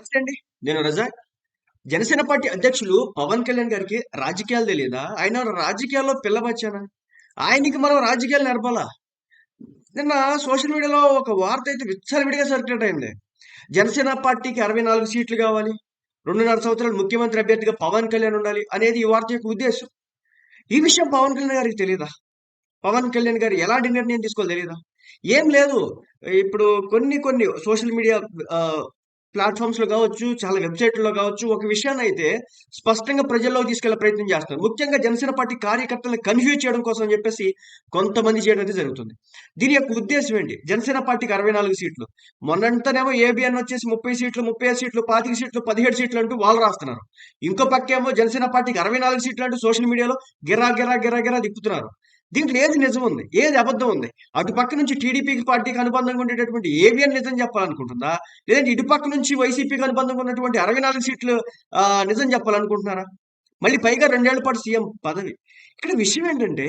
నమస్తే అండి. నేను రజాక్. జనసేన పార్టీ అధ్యక్షులు పవన్ కళ్యాణ్ గారికి రాజకీయాలు తెలియదా? ఆయన రాజకీయాల్లో పిల్లబచ్చానా? ఆయనకి మనం రాజకీయాలు నడపాలా నిన్న సోషల్ మీడియాలో ఒక వార్త అయితే విచ్చలవిడిగా సర్క్యులేట్ అయింది. జనసేన పార్టీకి అరవై నాలుగు సీట్లు కావాలి రెండున్నర సంవత్సరాలు ముఖ్యమంత్రి అభ్యర్థిగా పవన్ కళ్యాణ్ ఉండాలి అనేది ఈ వార్త యొక్క ఉద్దేశం. ఈ విషయం పవన్ కళ్యాణ్ గారికి తెలియదా పవన్ కళ్యాణ్ గారు ఎలాంటి నిర్ణయం తీసుకోవాలి తెలియదా ఏం లేదు. ఇప్పుడు కొన్ని కొన్ని సోషల్ మీడియా ప్లాట్ఫామ్స్లో కావచ్చు చాలా వెబ్సైట్లో కావచ్చు ఒక విషయాన్ని అయితే స్పష్టంగా ప్రజల్లోకి తీసుకెళ్ళే ప్రయత్నం చేస్తున్నారు. ముఖ్యంగా జనసేన పార్టీ కార్యకర్తలను కన్ఫ్యూజ్ చేయడం కోసం అని చెప్పేసి కొంతమంది చేయడం అయితే జరుగుతుంది. దీని యొక్క ఉద్దేశం ఏంటి? జనసేన పార్టీకి అరవై నాలుగు సీట్లు. మొన్నంతనేమో ఏబిఎన్ వచ్చేసి ముప్పై సీట్లు ముప్పై సీట్లు పాతిక సీట్లు పదిహేడు సీట్లు అంటూ వాళ్ళు రాస్తున్నారు. ఇంకో పక్కేమో జనసేన పార్టీకి అరవై నాలుగు సీట్లు అంటూ సోషల్ మీడియాలో గిరా గిరా గిరా గిరా దిక్కుతున్నారు దీంట్లో ఏది నిజం ఉంది? ఏది అబద్ధం ఉంది? అటు పక్క నుంచి టీడీపీకి పార్టీకి అనుబంధంగా ఉండేటటువంటి ఏవిఎన్ నిజం చెప్పాలనుకుంటుందా? లేదంటే ఇటు పక్క నుంచి వైసీపీకి అనుబంధంగా ఉన్నటువంటి అరవై నాలుగు సీట్లు నిజం చెప్పాలనుకుంటున్నారా? మళ్ళీ పైగా రెండేళ్ళ పాటు సీఎం పదవి. ఇక్కడ విషయం ఏంటంటే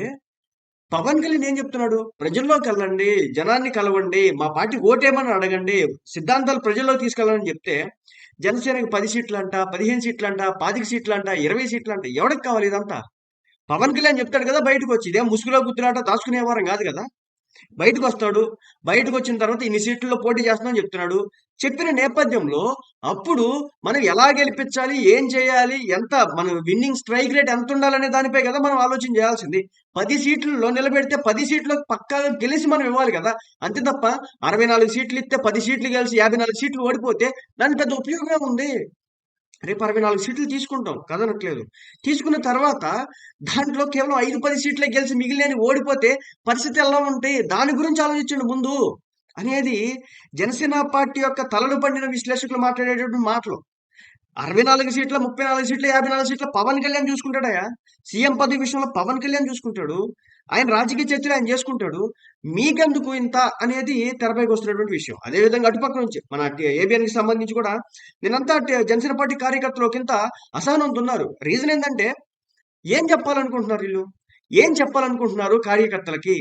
పవన్ కళ్యాణ్ ఏం చెప్తున్నాడు? ప్రజల్లోకి వెళ్ళండి జనాన్ని కలవండి మా పార్టీ ఓటేమని అడగండి సిద్ధాంతాలు ప్రజల్లోకి తీసుకెళ్ళాలని చెప్తే జనసేనకి పది సీట్లు అంట పదిహేను సీట్లు అంట పాతిక సీట్లు అంట ఇరవై సీట్లు అంట ఎవరికి కావాలి ఇదంతా? పవన్ కళ్యాణ్ చెప్తాడు కదా బయటకు వచ్చి ఇదేం ముసుగులో గుర్తులాట దాచుకునే వారం కాదు కదా. బయటకు వస్తాడు బయటకు వచ్చిన తర్వాత ఇన్ని సీట్లలో పోటీ చేస్తున్నాం చెప్తున్నాడు. చెప్పిన నేపథ్యంలో అప్పుడు మనం ఎలా గెలిపించాలి ఏం చేయాలి ఎంత మన విన్నింగ్ స్ట్రైక్ రేట్ ఎంత ఉండాలనే దానిపై కదా మనం ఆలోచన చేయాల్సింది. పది సీట్లలో నిలబెడితే పది సీట్లు పక్కాగా గెలిచి మనం ఇవ్వాలి కదా. అంతే తప్ప అరవై నాలుగు సీట్లు ఇస్తే పది సీట్లు గెలిచి యాభై నాలుగు సీట్లు ఓడిపోతే దాని పెద్ద ఉపయోగమే ఉంది రేపు అరవై నాలుగు సీట్లు తీసుకుంటాం. కదనట్లేదు. తీసుకున్న తర్వాత దాంట్లో కేవలం ఐదు పది సీట్లే గెలిచి మిగిలిన ఓడిపోతే పరిస్థితి ఎలా ఉంటాయి? దాని గురించి ఆలోచించండి ముందు. అనేది జనసేన పార్టీ యొక్క తలలు పండిన విశ్లేషకులు మాట్లాడేటటువంటి మాటలు. అరవై నాలుగు సీట్ల ముప్పై నాలుగు సీట్ల యాభై నాలుగు సీట్ల పవన్ కళ్యాణ్ చూసుకుంటాడయా సీఎం పదవి విషయంలో పవన్ కళ్యాణ్ చూసుకుంటాడు. ఆయన రాజకీయ చర్చలు ఆయన చేసుకుంటాడు. మీకెందుకు ఇంత అనేది తెరపైకి వస్తున్నటువంటి విషయం. అదే విధంగా అటుపక్క నుంచి మన ఏబిఎన్కి సంబంధించి కూడా నేనంతా జనసేన పార్టీ కార్యకర్తలకింత అసహనంతో ఉన్నారు. రీజన్ ఏంటంటే ఏం చెప్పాలనుకుంటున్నారు వీళ్ళు? ఏం చెప్పాలనుకుంటున్నారు కార్యకర్తలకి?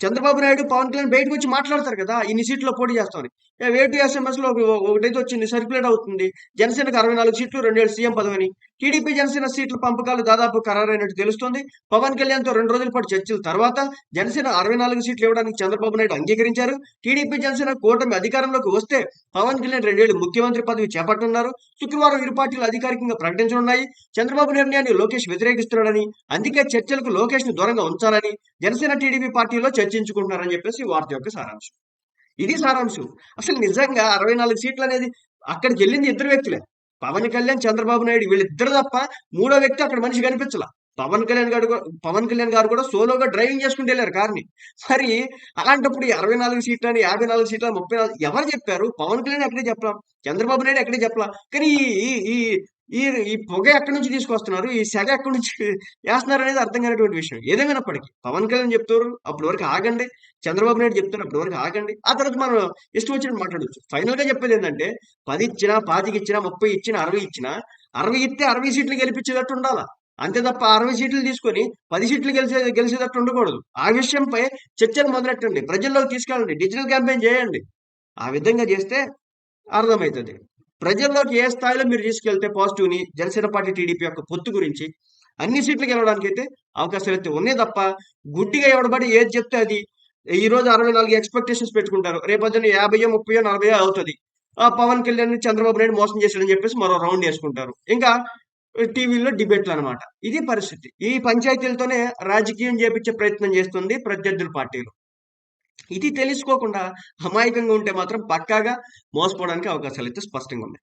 చంద్రబాబు నాయుడు పవన్ కళ్యాణ్ బయటకు వచ్చి మాట్లాడతారు కదా ఇన్ని సీట్లో పోటీ చేస్తామని. వేటు ఎస్ఎంఎస్లో ఒకటైతే వచ్చింది సర్క్యులేట్ అవుతుంది. జనసేనకు అరవై నాలుగు సీట్లు రెండేళ్ళు సీఎం పదవిని. టీడీపీ జనసేన సీట్ల పంపకాలు దాదాపు ఖరారైనట్టు తెలుస్తోంది. పవన్ కళ్యాణ్తో రెండు రోజుల పాటు చర్చల తర్వాత జనసేన అరవై నాలుగు సీట్లు ఇవ్వడానికి చంద్రబాబు నాయుడు అంగీకరించారు. టీడీపీ జనసేన కూటమి అధికారంలోకి వస్తే పవన్ కళ్యాణ్ రెండేళ్ళు ముఖ్యమంత్రి పదవి చేపట్టనున్నారు. శుక్రవారం ఇరు పార్టీలు అధికారికంగా ప్రకటించనున్నాయి. చంద్రబాబు నిర్ణయాన్ని లోకేష్ వ్యతిరేకిస్తున్నాడని అందుకే చర్చలకు లోకేష్ను దూరంగా ఉంచాలని జనసేన టీడీపీ పార్టీలో చర్చించుకుంటున్నారని చెప్పేసి వార్త యొక్క సారాంశం. ఇది సారాంశం. అసలు నిజంగా అరవై నాలుగు సీట్లు అనేది అక్కడికి వెళ్ళింది ఇద్దరు వ్యక్తులే. పవన్ కళ్యాణ్ చంద్రబాబు నాయుడు వీళ్ళిద్దరు తప్ప మూడో వ్యక్తి అక్కడ మనిషి కనిపించలా. పవన్ కళ్యాణ్ గారు పవన్ కళ్యాణ్ గారు కూడా సోలోగా డ్రైవింగ్ చేసుకుంటూ వెళ్ళారు కార్ని. మరి అలాంటప్పుడు ఈ అరవై నాలుగు సీట్లు అని యాభై నాలుగు సీట్లు ముప్పై నాలుగు ఎవరు చెప్పారు? పవన్ కళ్యాణ్ ఎక్కడే చెప్పలా? చంద్రబాబు నాయుడు ఎక్కడే చెప్పలా? కానీ ఈ ఈ- ఈ పొగ ఎక్కడి నుంచి తీసుకొస్తున్నారు? ఈ సెగ ఎక్కడి నుంచి వేస్తున్నారు అనేది అర్థం కానటువంటి విషయం. ఏదేమైనప్పటికీ పవన్ కళ్యాణ్ చెప్తారు అప్పటి వరకు ఆగండి. చంద్రబాబు నాయుడు చెప్తారు అప్పటి వరకు ఆగండి. ఆ తర్వాత మనం ఇష్టం వచ్చినట్టు మాట్లాడవచ్చు ఫైనల్గా చెప్పేది ఏంటంటే పది ఇచ్చినా పాతికి ఇచ్చినా ముప్పై ఇచ్చినా అరవై ఇచ్చినా అరవై ఇస్తే అరవై సీట్లు గెలిపించేటట్టు ఉండాలా? అంతే తప్ప అరవై సీట్లు తీసుకొని పది సీట్లు గెలిచే గెలిచేటట్టు ఉండకూడదు. ఆ విషయంపై చర్చలు మొదలెట్టండి. ప్రజల్లోకి తీసుకెళ్ళండి. డిజిటల్ క్యాంపెయిన్ చేయండి. ఆ విధంగా చేస్తే అర్థమవుతుంది. ప్రజల్లోకి ఏ స్థాయిలో మీరు తీసుకెళ్తే పాజిటివ్ని జనసేన పార్టీ టీడీపీ యొక్క పొత్తు గురించి అన్ని సీట్లకు గెలవడానికి అయితే అవకాశాలు అయితే ఉన్నాయి తప్ప గుడ్డిగా ఎవడబడి ఏది చెప్తే అది. ఈ రోజు అరవై నాలుగు ఎక్స్పెక్టేషన్స్ పెట్టుకుంటారు. రేపొద్దున యాభై ముప్పై నలభై అవుతుంది. ఆ పవన్ కళ్యాణ్ చంద్రబాబు నాయుడు మోసం చేశాడని చెప్పేసి మరో రౌండ్ వేసుకుంటారు. ఇంకా టీవీలో డిబేట్లు అన్నమాట. ఇది పరిస్థితి. ఈ పంచాయతీలతోనే రాజకీయం చేపించే ప్రయత్నం చేస్తుంది ప్రత్యర్థుల పార్టీలు. ఇది తెలుసుకోకుండా అమాయకంగా ఉంటే మాత్రం పక్కాగా మోసపోవడానికి అవకాశాలు అయితే స్పష్టంగా ఉన్నాయి.